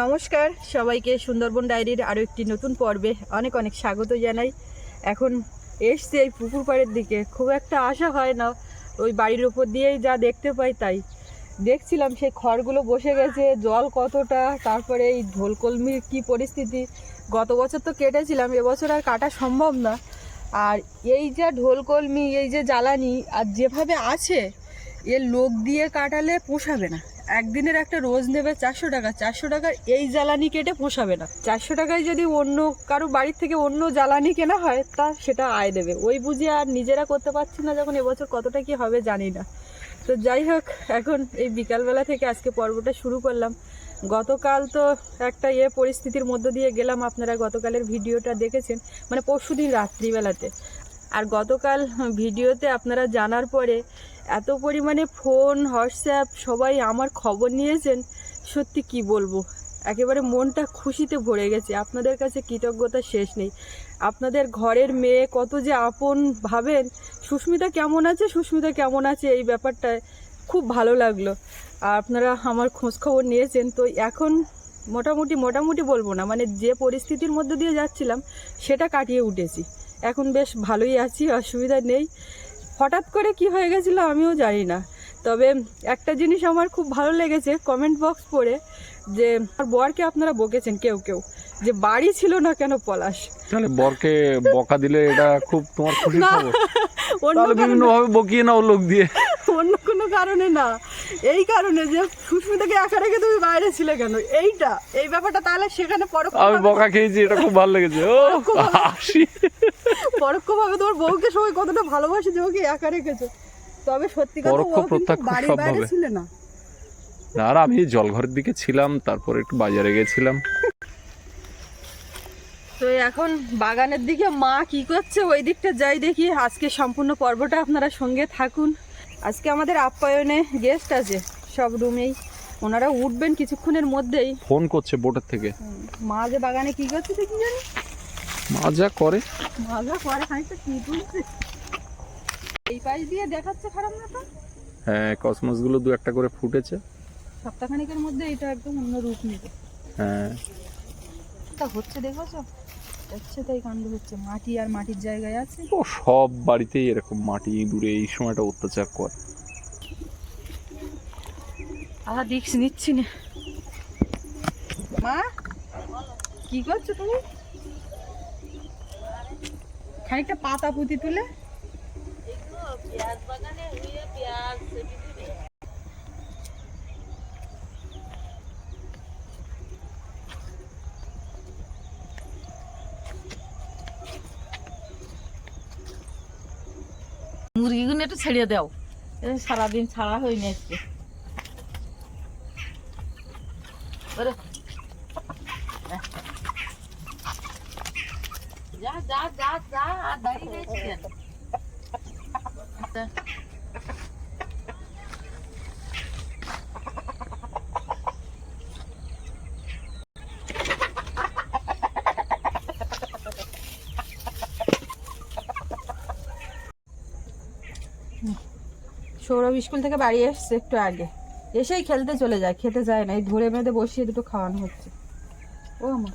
নমস্কার, সবাইকে সুন্দরবন ডায়েরির আরও একটি নতুন পর্বে অনেক অনেক স্বাগত জানাই। এখন এসছি এই পুকুর পাড়ের দিকে। খুব একটা আশা হয় না, ওই বাড়ির উপর দিয়েই যা দেখতে পাই তাই। দেখছিলাম সেই খড়গুলো বসে গেছে, জল কতটা, তারপরে এই ঢোলকলমির কি পরিস্থিতি। গত বছর তো কেটেছিলাম, এবছর আর কাটা সম্ভব না। আর এই যা ঢোলকলমি, এই যে জ্বালানি, আর যেভাবে আছে, এর লোক দিয়ে কাটালে পোষাবে না। একদিনের একটা রোজ নেবে চারশো টাকা। চারশো টাকার এই জ্বালানি কেটে পোষাবে না। চারশো টাকায় যদি অন্য কারও বাড়ির থেকে অন্য জ্বালানি কেনা হয়, তা সেটা আয় দেবে ওই বুঝে আর নিজেরা করতে পারছি না যখন এবছর কতটা কি হবে জানি না। তো যাই হোক, এখন এই বিকালবেলা থেকে আজকে পর্বটা শুরু করলাম। গতকাল তো একটা ইয়ে পরিস্থিতির মধ্য দিয়ে গেলাম, আপনারা গতকালের ভিডিওটা দেখেছেন। মানে পরশু দিন রাত্রিবেলাতে। আর গতকাল ভিডিওতে আপনারা জানার পরে এত পরিমাণে ফোন, হোয়াটসঅ্যাপ সবাই আমার খবর নিয়েছেন, সত্যি কি বলব? একেবারে মনটা খুশিতে ভরে গেছে। আপনাদের কাছে কৃতজ্ঞতা শেষ নেই। আপনাদের ঘরের মেয়ে কত যে আপন ভাবেন, সুস্মিতা কেমন আছে? সুস্মিতা কেমন আছে? এই ব্যাপারটায় খুব ভালো লাগল। আর আপনারা আমার খোঁজ খবর নিয়েছেন, তো এখন মোটামুটি মোটামুটি বলব না মানে যে পরিস্থিতির মধ্যে দিয়ে যাচ্ছিলাম, সেটা কাটিয়ে উঠেছি। এখন বেশ ভালোই আছি, অসুবিধা নেই। হঠাৎ করে কি হয়ে গেছিল আমিও জানি না। তবে একটা জিনিস আমার খুব ভালো লেগেছে কমেন্ট বক্স পড়ে যে বরকে আপনারা বকেছেন, কেউ কেউ। যে বাড়ি ছিল না কেন পলাশ? তাহলে বরকে বকা দিলে এটা খুব তোমার খুশি না, খবর। তাহলে কারণে। বিভিন্ন ভাবে বকিয়ে নাও লোক দিয়ে। অন্য কোনো কারণে না। এই কারণে যে সুস্মিতাকে একা রেখে তুমি বাইরে ছিলে কেন? এইটা এই ব্যাপারটা তাহলে সেখানে আমি বকা খেয়েছি এটা খুব ভালো লেগেছে। ও হাসি। পরোক্ষভাবে তোমার বউকে সবাই কতটা ভালোবাসে যে ওকে একা রেখেছো। তবে সত্যি কথা পরোক্ষ ও কিন্তু প্রত্যক্ষ বাড়ির বাইরে। ছিলে না আর আমি জলঘরের দিকে ছিলাম তারপর একটু বাজারে গেছিলাম। তো এখন বাগানের দিকে মা কি করছে ওই দিকটা যাই দেখি। আজকে সম্পূর্ণ পর্বটা আপনারা সঙ্গে থাকুন। আজকে আমাদের আপ্যায়নে গেস্ট আছে সব রুমেই। ওনারা উঠবেন কিছুক্ষণের মধ্যেই। ফোন করছে বোটের থেকে। মা যে বাগানে কি করছে দেখি জানি? মা যা করে। মা যা করে খানিকটা কি তুলছে এই পাশ দিয়ে দেখাচ্ছে খারাপ না তো? হ্যাঁ কসমসগুলো দু একটা করে ফুটেছে। সপ্তাহখানিকের মধ্যে এটা একদম অন্য রূপ নেবে। হ্যাঁ। তা হচ্ছে দেখেছ? হচ্ছে তাই কাণ্ড হচ্ছে। মাটি আর মাটির জায়গায় আছে। ও সব বাড়িতেই এরকম মাটি দূরে এই সময়টা অত্যাচার করে। আহা দেখছি নিচ্ছি না। মা কি করছ তুমি? খানিকটা পাতা পুঁতি তুলে। মুরগিগুলো একটু ছেড়ে দাও। সারাদিন ছাড়া হয়নি আজকে। যা যা যা যা দাঁড়িয়ে সৌরভ স্কুল থেকে বাড়ি এসছে একটু আগে। এসেই খেলতে চলে যায়, খেতে যায় না, এই ধরে বেঁধে বসিয়ে দুটো খাওয়ানো হচ্ছে। ও মা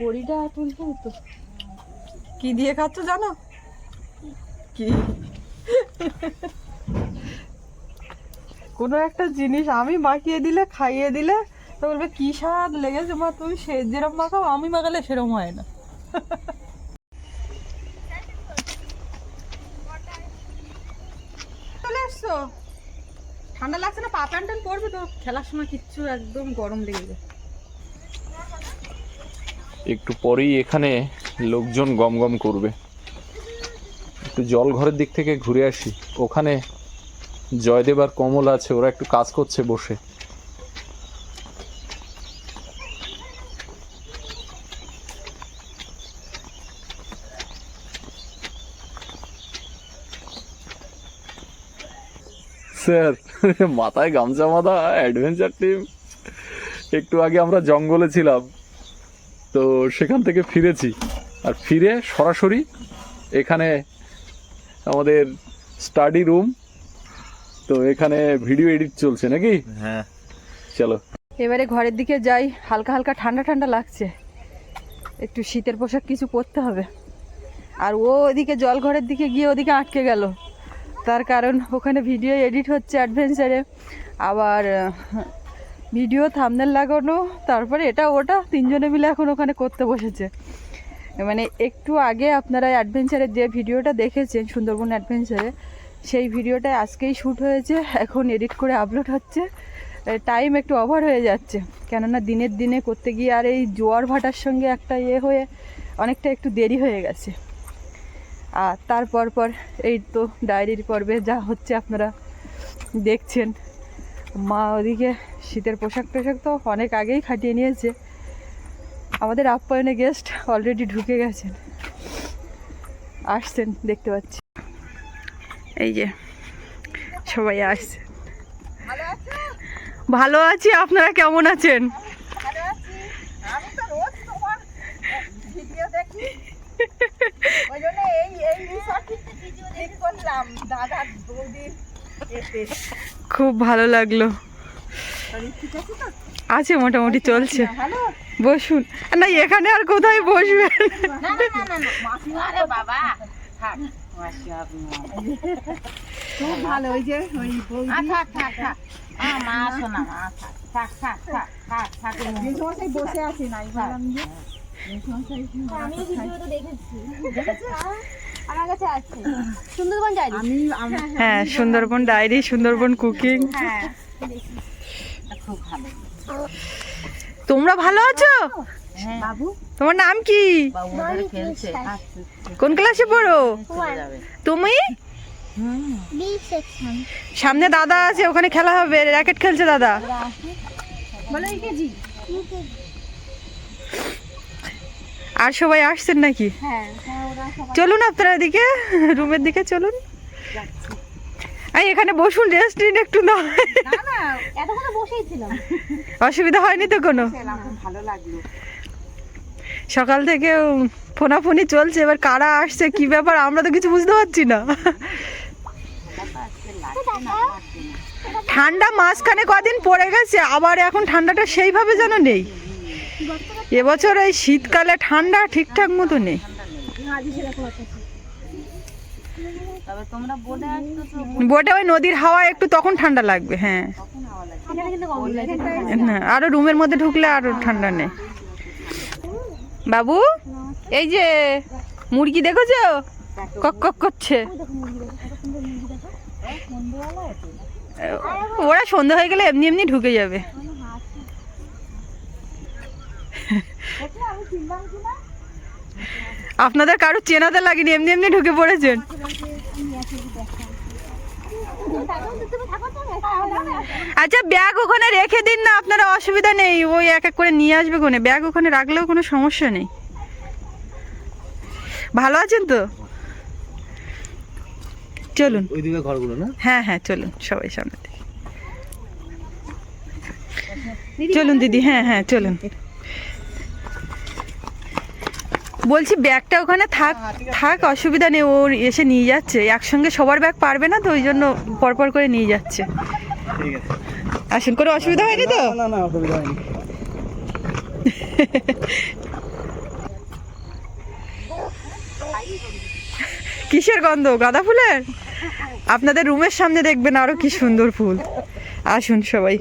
বড়িটা তুলতে হতো। কি দিয়ে খাচ্ছ জানো? কি? কোনো একটা জিনিস আমি মাখিয়ে দিলে, খাইয়ে দিলে, তো বলবে, কি স্বাদ লেগেছে মা, তুমি সে যেরকম মাখাও, আমি মাখালে সেরকম হয় না। এসছো ঠান্ডা লাগছে না, পা প্যান্ট পরবে তো? খেলার সময় কিচ্ছু একদম গরম লেগে যায়। একটু পরেই এখানে লোকজন গম গম করবে। একটু জল ঘরের দিক থেকে ঘুরে আসি। ওখানে জয়দেব আর কমল আছে, ওরা একটু কাজ করছে বসে। স্যার। মাথায় গামছা মাথা অ্যাডভেঞ্চার টিম একটু আগে আমরা জঙ্গলে ছিলাম তো সেখান থেকে ফিরেছি। আর ফিরে সরাসরি এখানে আমাদের স্টাডি রুম তো এখানে ভিডিও এডিট চলছে নাকি? হ্যাঁ। চলো। এবারে ঘরের দিকে যাই হালকা হালকা ঠান্ডা ঠান্ডা লাগছে। একটু শীতের পোশাক কিছু পরতে হবে। আর ও ওদিকে জল ঘরের দিকে গিয়ে ওদিকে আটকে গেল। তার কারণ ওখানে ভিডিও এডিট হচ্ছে অ্যাডভেঞ্চারে আবার ভিডিও থামনেল লাগানো, তারপরে এটা ওটা, তিনজনে মিলে এখন ওখানে করতে বসেছে। মানে একটু আগে আপনারা অ্যাডভেঞ্চারের যে ভিডিওটা দেখেছেন, সুন্দরবন অ্যাডভেঞ্চারে সেই ভিডিওটা আজকেই শ্যুট হয়েছে, এখন এডিট করে আপলোড হচ্ছে। টাইম একটু ওভার হয়ে যাচ্ছে। কেননা দিনের দিনে করতে গিয়ে আর এই জোয়ার ভাটার সঙ্গে একটা ইয়ে হয়ে অনেকটা একটু দেরি হয়ে গেছে। আর তারপর পর এই তো ডায়েরির পর্বে যা হচ্ছে আপনারা দেখছেন। মা ওদিকে শীতের পোশাক টোশাক তো অনেক আগেই খাটিয়ে নিয়েছে। আমাদের আপ্যায়নে গেস্ট অলরেডি ঢুকে গেছেন। আসছেন, দেখতে পাচ্ছি। এই যে সবাই আসছে। ভালো আছি, আপনারা কেমন আছেন আমি তো রোজ তোমার ভিডিও দেখি ওই জন্য এই এই রিসর্টে করলাম। দাদা বৌদির খুব ভালো লাগল। আছে মোটামুটি চলছে। বসুন। না এখানে আর কোথায় বসবেন সমস্যায় বসে আছে না আমি বললাম যে আমি ভিডিওটা দেখেছি আমার কাছে আছে। সুন্দরবন যাই আমি আমি হ্যাঁ সুন্দরবন ডায়েরি সুন্দরবন কুকিং। হ্যাঁ খুব ভালো তোমরা ভালো আছো? বাবু? তোমার নাম কি? কোন ক্লাসে পড়ো? তুমি? সামনে দাদা আছে ওখানে খেলা হবে। র্যাকেট খেলছে দাদা। বলো কেজি আর সবাই আসছেন নাকি? হ্যাঁ হ্যাঁ চলুন আপনারা এদিকে রুমের দিকে চলুন। এই এখানে বসুন রেস্ট নিন একটু না। অসুবিধা হয়নি তো কোনো? ভালো লাগল। সকাল থেকে ফোনাফোনি চলছে এবার কারা আসছে কি ব্যাপার আমরা তো কিছু বুঝতে পারছি না। ঠান্ডা মাঝখানে কদিন পড়ে গেছে আবার এখন ঠান্ডাটা সেইভাবে যেন নেই। এবছর এই শীতকালে ঠান্ডা ঠিকঠাক মতো নেই। বোটে ওই নদীর হাওয়া একটু তখন ঠান্ডা লাগবে হ্যাঁ। আরও রুমের মধ্যে ঢুকলে আরও ঠান্ডা নেই। বাবু, এই যে মুরগি দেখেছ? কক কক করছে। ওরা সন্ধ্যা হয়ে গেলে এমনি এমনি ঢুকে যাবে। আপনাদের কারও চেনাতে লাগেনি এমনি এমনি ঢুকে পড়েছেন। আচ্ছা ব্যাগ ওখানে রেখে দিন না আপনারা অসুবিধা নেই। ওই এক এক করে নিয়ে আসবে কোনে। ব্যাগ ওখানে রাখলেও কোনো সমস্যা নেই। ভালো আছেন তো? চলুন। ওইদিকে ঘরগুলো না? হ্যাঁ হ্যাঁ চলুন সবাই সামনে চলুন দিদি হ্যাঁ হ্যাঁ চলুন। বলছি ব্যাগটা ওখানে থাক থাক অসুবিধা নেই ওর এসে নিয়ে যাচ্ছে। একসঙ্গে সবার ব্যাগ পারবে না তো ওই জন্য পরপর করে নিয়ে যাচ্ছে। আসুন কোনো অসুবিধা হয়নি তো? না না অসুবিধা হয়নি। কিসের গন্ধ? গাঁদা ফুলের? আপনাদের রুমের সামনে দেখবেন আরও কি সুন্দর ফুল। আসুন সবাই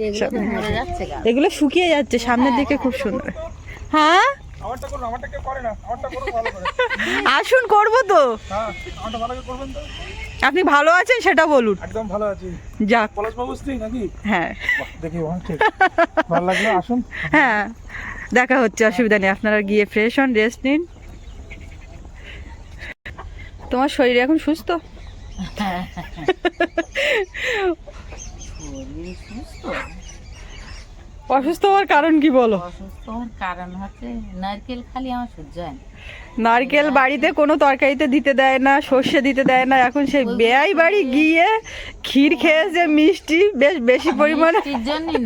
এগুলো শুকিয়ে যাচ্ছে সামনের দিকে খুব সুন্দর। হ্যাঁ? আমারটা করুন আমারটা কেউ করে না আমারটা করুন ভালো করে। আসুন করব তো। হ্যাঁ আমারটা ভালো করে করবেন তো? আপনি ভালো আছেন সেটা বলুন। একদম ভালো আছি। যাক। পলাশ বাবু স্ত্রী নাকি? হ্যাঁ। দেখি ভালো লাগল আসুন। হ্যাঁ দেখা হচ্ছে অসুবিধা নেই আপনারা গিয়ে ফ্রেশ হন রেস্ট নিন। তোমার শরীর এখন সুস্থ? শরীর সুস্থ? অসুস্থ হওয়ার কারণ কি বলো? অসুস্থ হওয়ার কারণ হচ্ছে নারকেল খালি আমার সহ্য হয় না। নারকেল বাড়িতে কোনো তরকারিতে দিতে দেয় না সর্ষে দিতে দেয় না এখন সেই বেয়াই বাড়ি গিয়ে ক্ষীর খেয়েছে মিষ্টি বেশ বেশি পরিমাণে যে।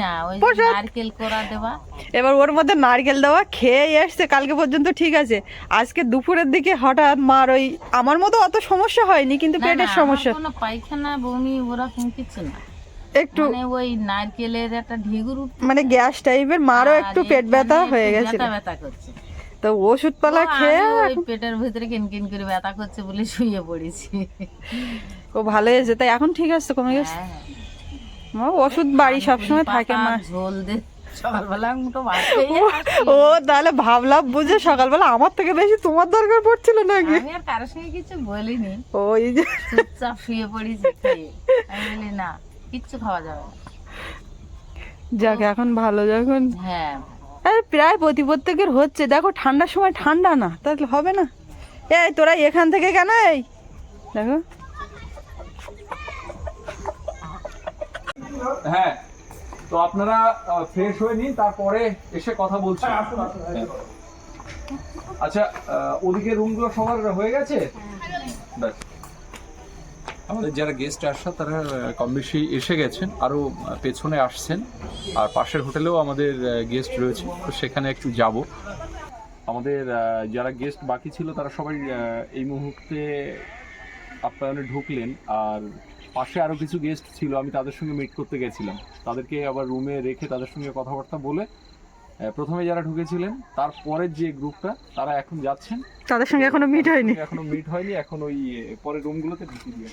নারকেল কোড়া দেওয়া। এবার ওর মধ্যে নারকেল দেওয়া খেয়ে এসছে কালকে পর্যন্ত ঠিক আছে। আজকে দুপুরের দিকে হঠাৎ মার ওই আমার মতো অত সমস্যা হয়নি কিন্তু পেটের সমস্যা। কোনো পায়খানা বমি ওরকম কিছু না। একটু মানে ওই নারকেলের একটা ঢিগুর মানে গ্যাস টাইপের মারও একটু পেট ব্যথা হয়ে গেছিল। ব্যথা ব্যথা করছে। তো ওষুধপালা তো খেয়ে ওই পেটের ভিতরে কিনকিন করে ব্যথা করছে বলে শুয়ে পড়েছি। ও ভালো হয়েছে। তাই এখন ঠিক আছে কমে গেছে। হ্যাঁ ও, ওষুধ বাড়ি সবসময় থাকে মা। ঝোল দে। ও তাহলে ভাবলাম বুঝে সকালবেলা আমার থেকে বেশি তোমার দরকার পড়ছিল নাকি? আমি আর কারোর সঙ্গে কিছু বলিনি। ওই যে চুপচাপ শুয়ে পড়েছি আমি বলি না কিচ্ছু খাওয়া যাবে না। যাক এখন ভালো যখন হ্যাঁ। আরে প্রায় প্রতি প্রত্যেকের হচ্ছে। দেখো ঠান্ডার সময় ঠান্ডা না তাহলে হবে না। এই তোরা এখান থেকে কেন এই? দেখো। হ্যাঁ তো আপনারা ফ্রেশ হয়ে নিন তারপরে এসে কথা বলছি। আচ্ছা ওদিকে রুমগুলো সবার হয়ে গেছে? ব্যাস। আমাদের যারা গেস্ট আসা তারা কম বেশি এসে গেছেন আরও পেছনে আসছেন। আর পাশের হোটেলেও আমাদের গেস্ট রয়েছে তো সেখানে একটু যাব। আমাদের যারা গেস্ট বাকি ছিল তারা সবাই এই মুহূর্তে আপ্যায়নে ঢুকলেন। আর পাশে আরও কিছু গেস্ট ছিল আমি তাদের সঙ্গে মিট করতে গেছিলাম। তাদেরকে আবার রুমে রেখে তাদের সঙ্গে কথাবার্তা বলে প্রথমে যারা ঢুকেছিলেন তারপরের যে গ্রুপটা তারা এখন যাচ্ছেন। তাদের সঙ্গে এখনও মিট হয়নি। এখনও মিট হয়নি এখন ওই পরের রুমগুলোতে ঢুকিয়ে দিয়ে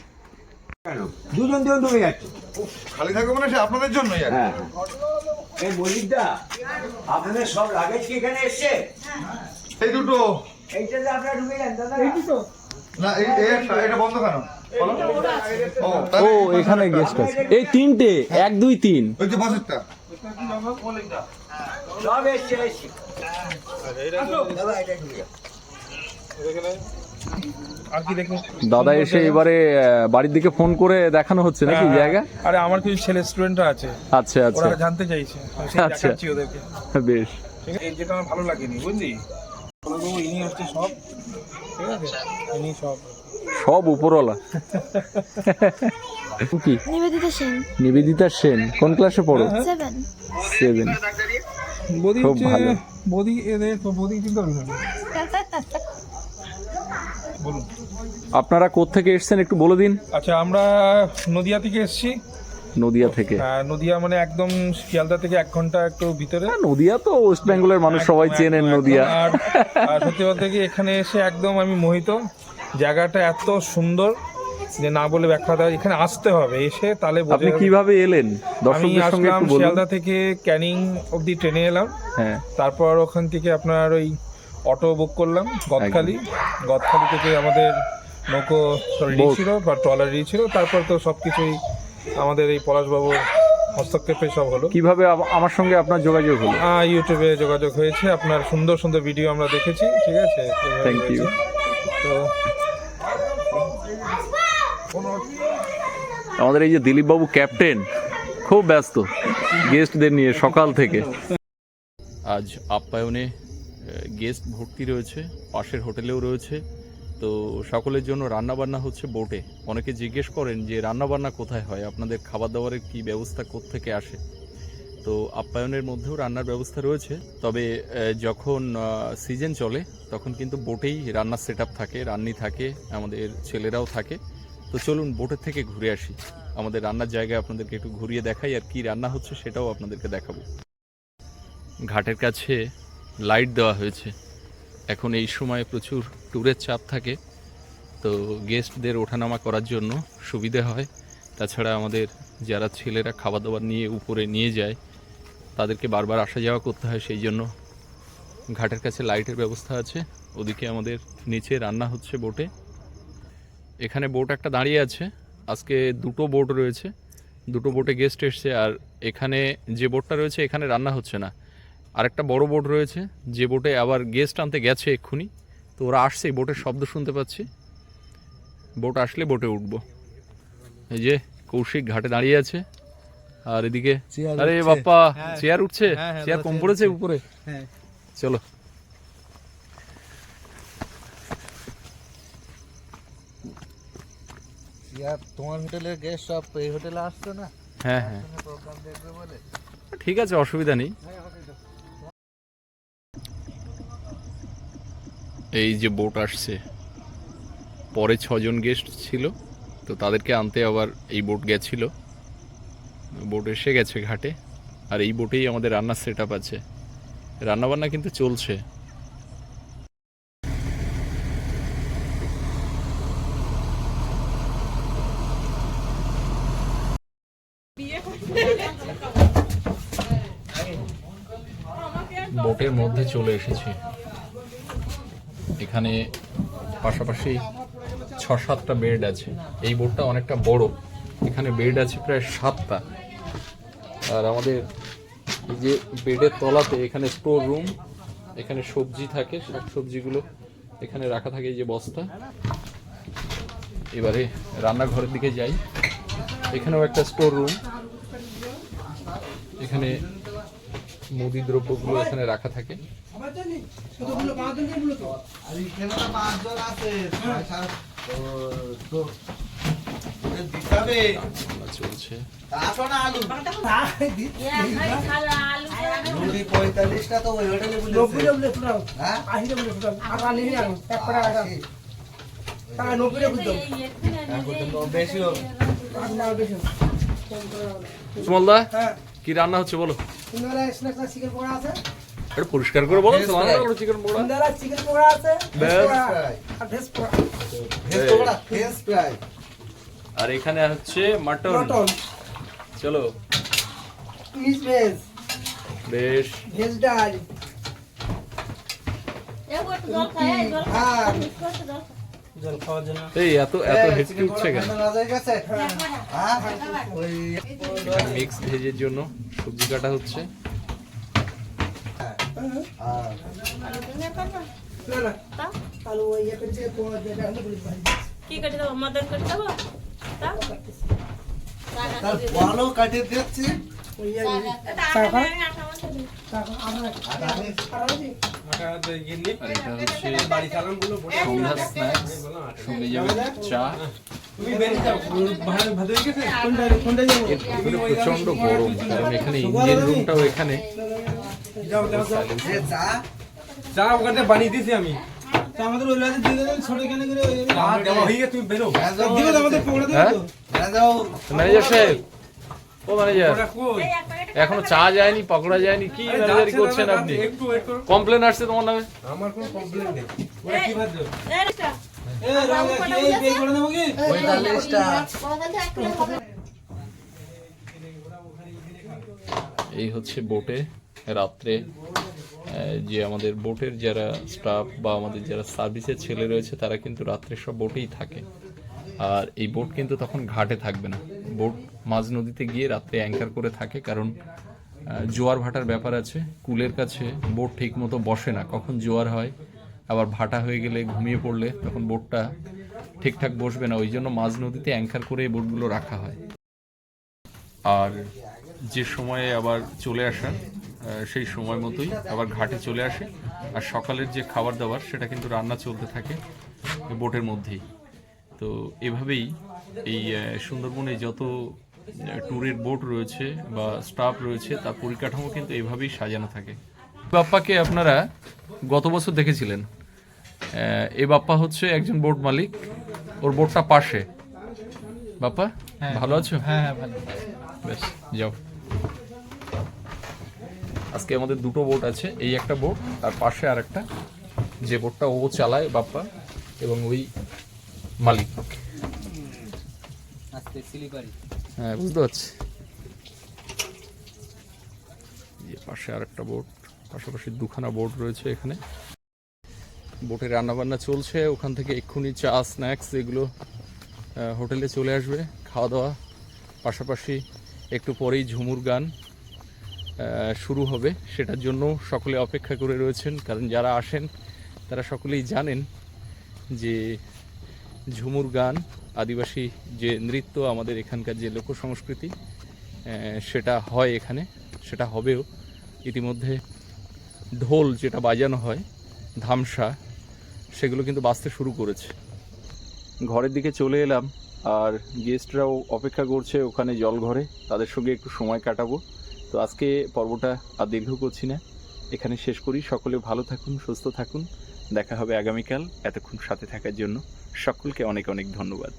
দুজন দুজন ঢুকে যাচ্ছে। খালি থাকবে মানে সে আপনাদের জন্যই আর হ্যাঁ এই মজিদা আপনাদের সব লাগেজ কি এখানে এসছে? এই দুটো। এইটাতে আপনারা ঢুকে যান দাদা। না এই এটা বন্ধ কেন? ও ও এখানে গেস্ট আছে। এই তিনটে এক দুই তিন। ওই যে বাসেরটা। সব এসছে এসছে। দাদা এটা দাদা এসে এবারে বাড়ির দিকে ফোন করে দেখানো হচ্ছে নাকি হ্যাঁ, জায়গা? আরে আমার কিছু ছেলে স্টুডেন্টরা আছে। আচ্ছা আচ্ছা। ওরা জানতে চাইছে। আচ্ছা। ওদেরকে। বেশ। এই যেটা আমার ভালো লাগেনি বুঝলি? ইনি হচ্ছে সব। ঠিক আছে? ইনি সব। সব উপরওয়ালা। কি? নিবেদিতা সেন। নিবেদিতা সেন। কোন ক্লাসে পড়ো? সেভেন সেভেন বদি খুব ভালো। বদি এদের তো বদি চিন্তা বলুন। আপনারা কোত্থেকে এসেছেন একটু বলে দিন? আচ্ছা আমরা নদিয়া থেকে এসেছি। নদিয়া থেকে? আহ, নদিয়া মানে একদম শিয়ালদা থেকে এক ঘণ্টা একটু ভিতরে। হ্যাঁ, নদিয়া তো ওয়েস্ট বেঙ্গলের মানুষ সবাই চেনেন নদিয়া। আর সত্যি বলতে কি এখানে এসে একদম আমি মোহিত। জায়গাটা এত সুন্দর যে না বলে ব্যাখ্যা দেওয়া এখানে আসতে হবে এসে তাহলে আপনি কীভাবে এলেন? আমি দর্শকদের সঙ্গে আসলাম একটু বলুন। শিয়ালদা থেকে ক্যানিং অবধি ট্রেনে এলাম। হ্যাঁ। তারপর ওখান থেকে আপনার ওই অটো বুক করলাম গদখালি। গদখালি থেকে আমাদের নৌকো ছিল বা ট্রলার ছিল তারপর তো সব কিছুই আমাদের এই পলাশবাবুর হস্তক্ষেপে সব হলো। কীভাবে আমার সঙ্গে আপনার যোগাযোগ হলো? আহ, ইউটিউবে যোগাযোগ হয়েছে আপনার সুন্দর সুন্দর ভিডিও আমরা দেখেছি ঠিক আছে? থ্যাংক ইউ তো আমাদের এই যে দিলীপ বাবু ক্যাপ্টেন খুব ব্যস্ত গেস্টদের নিয়ে সকাল থেকে। আজ আপ্যায়নে গেস্ট ভর্তি রয়েছে, পাশের হোটেলেও রয়েছে। তো সকলের জন্য রান্নাবান্না হচ্ছে বোটে অনেকে জিজ্ঞেস করেন যে, রান্নাবান্না কোথায় হয়? আপনাদের খাবার দাবারের কী ব্যবস্থা থেকে আসে? তো আপ্যায়নের মধ্যেও রান্নার ব্যবস্থা রয়েছে। তবে যখন সিজন চলে, তখন কিন্তু বোটেই রান্নার সেট থাকে, রান্নি থাকে, আমাদের ছেলেরাও থাকে। তো চলুন বোটের থেকে ঘুরে আসি। আমাদের রান্নার জায়গায় আপনাদেরকে একটু ঘুরিয়ে দেখাই আর কি রান্না হচ্ছে সেটাও আপনাদেরকে দেখাবো। ঘাটের কাছে লাইট দেওয়া হয়েছে। এখন এই সময় প্রচুর ট্যুরের চাপ থাকে। তো গেস্টদের ওঠানামা করার জন্য সুবিধে হয়। তাছাড়া আমাদের যারা ছেলেরা খাবার দাবার নিয়ে উপরে নিয়ে যায়, তাদেরকে বারবার আসা যাওয়া করতে হয়। সেই জন্য ঘাটের কাছে লাইটের ব্যবস্থা আছে। ওদিকে আমাদের নিচে রান্না হচ্ছে বোটে এখানে বোট একটা দাঁড়িয়ে আছে। আজকে দুটো বোট রয়েছে। দুটো বোটে গেস্ট এসছে। আর এখানে যে বোটটা রয়েছে, এখানে রান্না হচ্ছে না। আরেকটা বড় বোট রয়েছে। যে বোটে আবার গেস্ট আনতে গেছে এক্ষুনি। তো ওরা আসছে বোটের শব্দ শুনতে পাচ্ছি। বোট আসলে বোটে উঠবো। এই যে কৌশিক ঘাটে দাঁড়িয়ে আছে। আর এদিকে আরে বাপ্পা চেয়ার উঠছে? চেয়ার কম পড়েছে উপরে? চলো। তোমার হোটেলের গেস্ট সব এই হোটেলে না? হ্যাঁ হ্যাঁ। ঠিক আছে অসুবিধা নেই। এই যে বোট আসছে, পরে ছজন গেস্ট ছিল, তো তাদেরকে আনতে আবার এই বোট গেছিল। বোট এসে গেছে ঘাটে, আর এই বোটেই আমাদের রান্নার সেট আপ আছে। রান্নাবান্না কিন্তু চলছে। বোটের মধ্যে চলে এসেছি। এখানে পাশাপাশি ছ সাতটা বেড আছে। এই বোর্ডটা অনেকটা বড়। এখানে বেড আছে প্রায় সাতটা। আর আমাদের এই যে বেডের তলাতে এখানে স্টোর রুম, এখানে সবজি থাকে শাক সবজিগুলো এখানে রাখা থাকে যে বস্তা। এবারে রান্নাঘরের দিকে যাই। এখানেও একটা স্টোর রুম। এখানে মুদি দ্রব্যগুলো এখানে রাখা থাকে। আছে। পঁয়তাল্লিশটা তো ওই হোটেলে হ্যাঁ। এখন তো বেশি হবে সুমলদা কি রান্না হচ্ছে বলো? একটু পরিষ্কার করে বলো. চিকেন পকোড়া। চিকেন পকোড়া আছে ভেজ পোড়া ভেজ পকোড়া, ভেজ ফ্রাই। আর এখানে হচ্ছে মাটন। মটন। চলো। ভেজ। বেশ। ভেজ ডাল। এই এত এত এই, উঠছে কেন? খাওয়ানো রাজা হয়ে গেছে? হ্যাঁ? ওই মিক্স ভেজের জন্য সবজি কাটা হচ্ছে। আর না না আলু ওই করছে তো যেটা আমি বলি ভাই তার বলো কাটিয়ে দিচ্ছি সন্ধ্যা স্ন্যাক্স সঙ্গে যাবে চা। প্রচণ্ড গরম কারণ এখানে ইঞ্জিন রুমটাও এখানে। চা? চা ওখানে বানিয়ে দিয়েছি আমি। আমাদের ওই লাইনে দিয়ে দেবেন ছোট কেন করে দেওয়া হয়ে গেছে তুমি বেরো। দিবে আমাদের পকোড়া দেবে হ্যাঁ? ম্যানেজার সাহেব ও ম্যানেজার এখনও চা যায়নি পকোড়া যায়নি কি ম্যানেজারি করছেন আপনি? একটু ওয়েট করো। কমপ্লেন আসছে তোমার নামে? আমার কোনো কমপ্লেন নেই। ওরা কি ভাবছ? এই হচ্ছে বোটে রাত্রে যে আমাদের বোটের যারা স্টাফ বা আমাদের যারা সার্ভিসের ছেলে রয়েছে তারা কিন্তু রাত্রে সব বোটেই থাকে। আর এই বোট কিন্তু তখন ঘাটে থাকবে না। বোট মাঝ নদীতে গিয়ে রাত্রে অ্যাঙ্কার করে থাকে কারণ জোয়ার ভাটার ব্যাপার আছে। কুলের কাছে বোট ঠিক মতো বসে না। কখন জোয়ার হয় আবার ভাটা হয়ে গেলে ঘুমিয়ে পড়লে তখন বোটটা ঠিকঠাক বসবে না ওই জন্য মাঝ নদীতে অ্যাঙ্কার করে এই বোটগুলো রাখা হয়। আর যে সময়ে আবার চলে আহ, সেই সময় মতোই আবার ঘাটে চলে আসে। আর সকালের যে খাবার দাবার সেটা কিন্তু রান্না চলতে থাকে বোটের মধ্যেই। তো এভাবেই এই সুন্দরবনে যত ট্যুরের বোট রয়েছে বা স্টাফ রয়েছে তার পরিকাঠামো কিন্তু এভাবেই সাজানো থাকে। বাপ্পাকে আপনারা গত বছর দেখেছিলেন এই বাপ্পা হচ্ছে একজন বোর্ড মালিক। ওর বোটটা পাশে। বাপ্পা ভালো আছো? হ্যাঁ হ্যাঁ ভালো বেশ যাও। আজকে আমাদের দুটো বোট আছে। এই একটা বোট আর পাশে আর একটা যে বোটটা ও চালায় বাপ্পা এবং ওই মালিক। হ্যাঁ বুঝতে পারছি। পাশে আর একটা বোট পাশাপাশি দুখানা বোর্ড রয়েছে এখানে। বোটে রান্নাবান্না চলছে, ওখান থেকে এক্ষুনি চা, স্ন্যাক্স এগুলো হোটেলে চলে আসবে, খাওয়া দাওয়া। পাশাপাশি একটু পরেই ঝুমুর গান শুরু হবে। সেটার জন্য সকলে অপেক্ষা করে রয়েছেন, কারণ যারা আসেন, তারা সকলেই জানেন যে ঝুমুর গান, আদিবাসী যে নৃত্য, আমাদের এখানকার যে লোক সংস্কৃতি সেটা হয় এখানে, সেটা হবেও। ইতিমধ্যে ঢোল যেটা বাজানো হয়, ধামসা সেগুলো কিন্তু বাঁচতে শুরু করেছে। ঘরের দিকে চলে এলাম, আর গেস্টরাও অপেক্ষা করছে ওখানে জল ঘরে তাদের সঙ্গে একটু সময় কাটাবো। তো আজকে পর্বটা আর দীর্ঘ করছি না। এখানে শেষ করি। সকলে ভালো থাকুন, সুস্থ থাকুন। দেখা হবে আগামীকাল এতক্ষণ সাথে থাকার জন্য। সকলকে অনেক অনেক ধন্যবাদ।